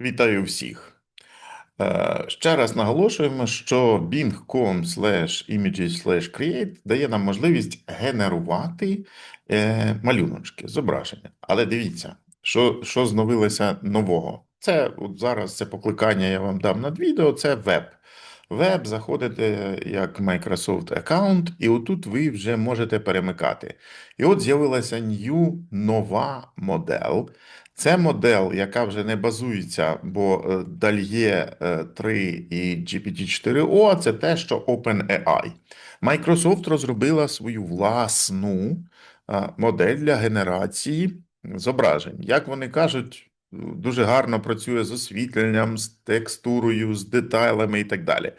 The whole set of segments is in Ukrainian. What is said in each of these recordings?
Вітаю всіх. Е, Ще раз наголошуємо, що bing.com images create дає нам можливість генерувати е, малюночки, зображення. Але дивіться, що, що зновилося нового. Це от зараз це покликання я вам дам над відео, це веб. Веб заходите як Microsoft аккаунт, і отут ви вже можете перемикати. І от з'явилася new нова модель. Це модель, яка вже не базується, бо е, DALL-E 3 і GPT-4o – це те, що OpenAI. Microsoft розробила свою власну е, модель для генерації зображень. Як вони кажуть, дуже гарно працює з освітленням, з текстурою, з деталями і так далі.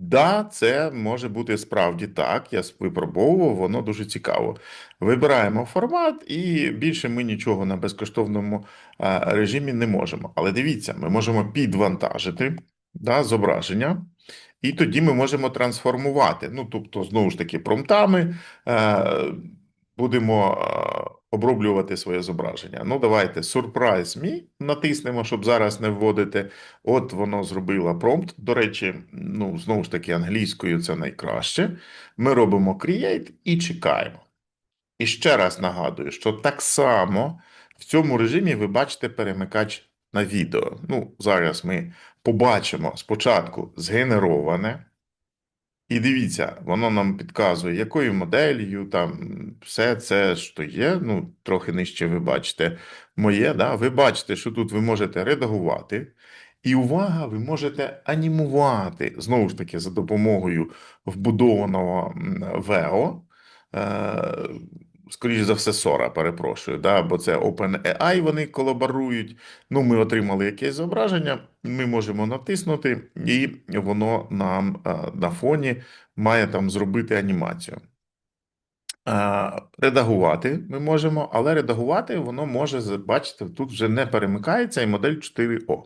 Да, це може бути справді так. Я випробовував, воно дуже цікаво. Вибираємо формат, і більше ми нічого на безкоштовному режимі не можемо. Але дивіться, ми можемо підвантажити да, зображення, і тоді ми можемо трансформувати. Ну, тобто, знову ж таки, промптами е, будемо оброблювати своє зображення. Ну, давайте Surprise Me натиснемо, щоб зараз не вводити. От воно зробило промпт. До речі, ну, знову ж таки, англійською це найкраще. Ми робимо Create і чекаємо. І ще раз нагадую, що так само в цьому режимі ви бачите перемикач на відео. Ну, зараз ми побачимо спочатку згенероване. І дивіться, воно нам підказує, якою моделлю, там все це, що є. Ну, трохи нижче ви бачите моє. Да? Ви бачите, що тут ви можете редагувати. І увага, ви можете анімувати знову ж таки за допомогою вбудованого м, VEO. Скоріше за все, Sora, перепрошую, да? бо це OpenAI, вони колаборують. Ну, ми отримали якесь зображення, ми можемо натиснути, і воно нам е, на фоні має там зробити анімацію. Е, Редагувати ми можемо, але редагувати воно може, бачите, тут вже не перемикається і модель 4О.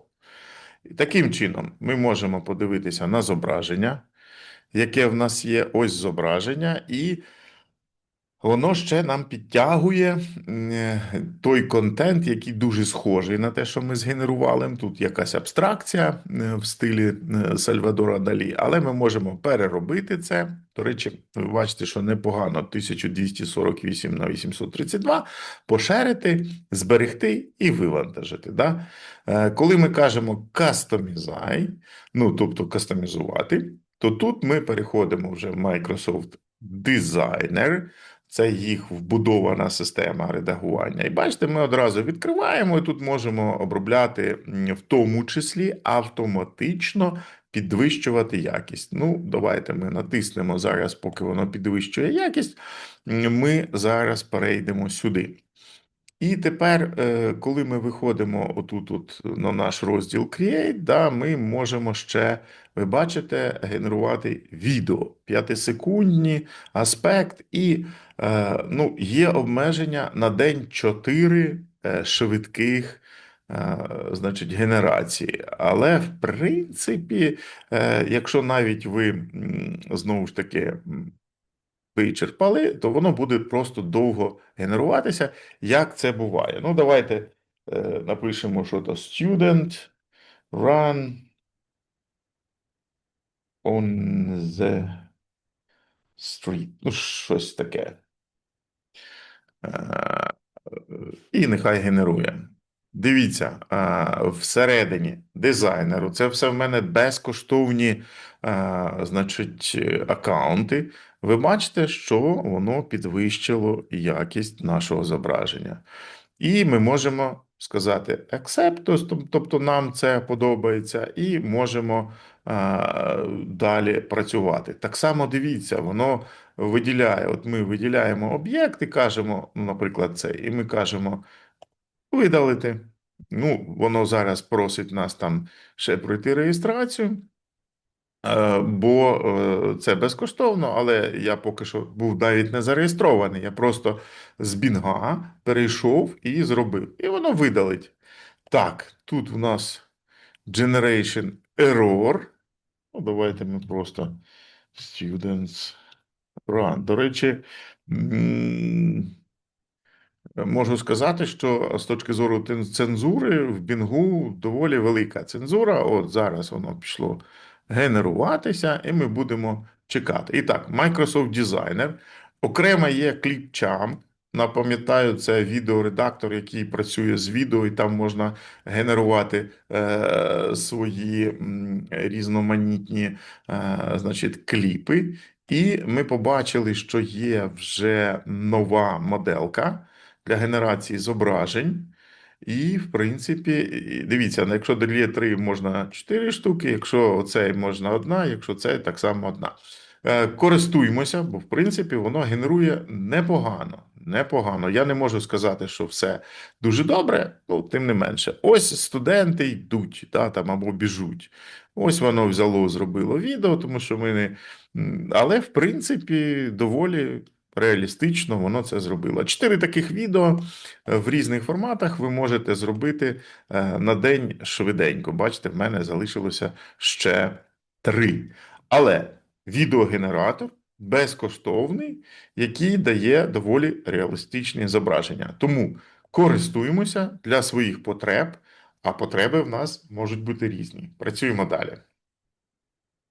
Таким чином, ми можемо подивитися на зображення, яке в нас є ось зображення, і воно ще нам підтягує е, той контент, який дуже схожий на те, що ми згенерували. Тут якась абстракція е, в стилі е, Сальвадора Далі, але ми можемо переробити це. До речі, ви бачите, що непогано 1248 на 832 поширити, зберегти і вивантажити. Да? Коли ми кажемо кастомізай, ну тобто кастомізувати, то тут ми переходимо вже в Microsoft Designer. Це їх вбудована система редагування. І бачите, ми одразу відкриваємо і тут можемо обробляти в тому числі автоматично підвищувати якість. Ну, давайте ми натиснемо зараз, поки воно підвищує якість. Ми зараз перейдемо сюди. І тепер, е, коли ми виходимо отут от на наш розділ Create, да, ми можемо ще, ви бачите, генерувати відео, п'ятисекундні аспект, і е, ну, є обмеження на день 4 е, швидких значить, генерації. Але, в принципі, якщо навіть ви знову ж таки вичерпали, то воно буде просто довго генеруватися, як це буває. Ну, давайте е, напишемо, що то student run on the street. Ну, щось таке. Е, І нехай генерує. Дивіться, всередині дизайнеру, це все в мене безкоштовні, е, значить, е, аккаунти. Ви бачите, що воно підвищило якість нашого зображення. І ми можемо сказати accept, тобто нам це подобається, і можемо а, далі працювати. Так само дивіться, воно виділяє. От ми виділяємо об'єкт і кажемо, ну, наприклад, це, і ми кажемо видалити. Ну, воно зараз просить нас там ще пройти реєстрацію. Е, Бо е, це безкоштовно, але я поки що був навіть не зареєстрований. Я просто з Бінга перейшов і зробив. І воно видалить. Так, тут у нас Generation Error. Ну, давайте ми просто Students Run. До речі, Можу сказати, що з точки зору цензури в Бінгу доволі велика цензура. От зараз воно пішло генеруватися, і ми будемо чекати. І так, Microsoft Designer. Окремо є Clipchamp. Напам'ятаю, це відеоредактор, який працює з відео, і там можна генерувати е, свої м, різноманітні е, значить, кліпи. І ми побачили, що є вже нова моделка для генерації зображень. І, в принципі, дивіться, ну, якщо Delio 3 можна 4 штуки, якщо оцей можна одна, якщо це так само одна. Е, Користуємося, бо в принципі воно генерує непогано. Непогано. Я не можу сказати, що все дуже добре, ну тим не менше. Ось студенти йдуть, та, там або біжуть. Ось воно взяло, зробило відео, тому що ми не. Але в принципі доволі реалістично воно це зробило. Чотири таких відео е, в різних форматах ви можете зробити е, на день швиденько. Бачите, в мене залишилося ще три. Але відеогенератор безкоштовний, який дає доволі реалістичні зображення. Тому користуємося для своїх потреб, а потреби в нас можуть бути різні. Працюємо далі.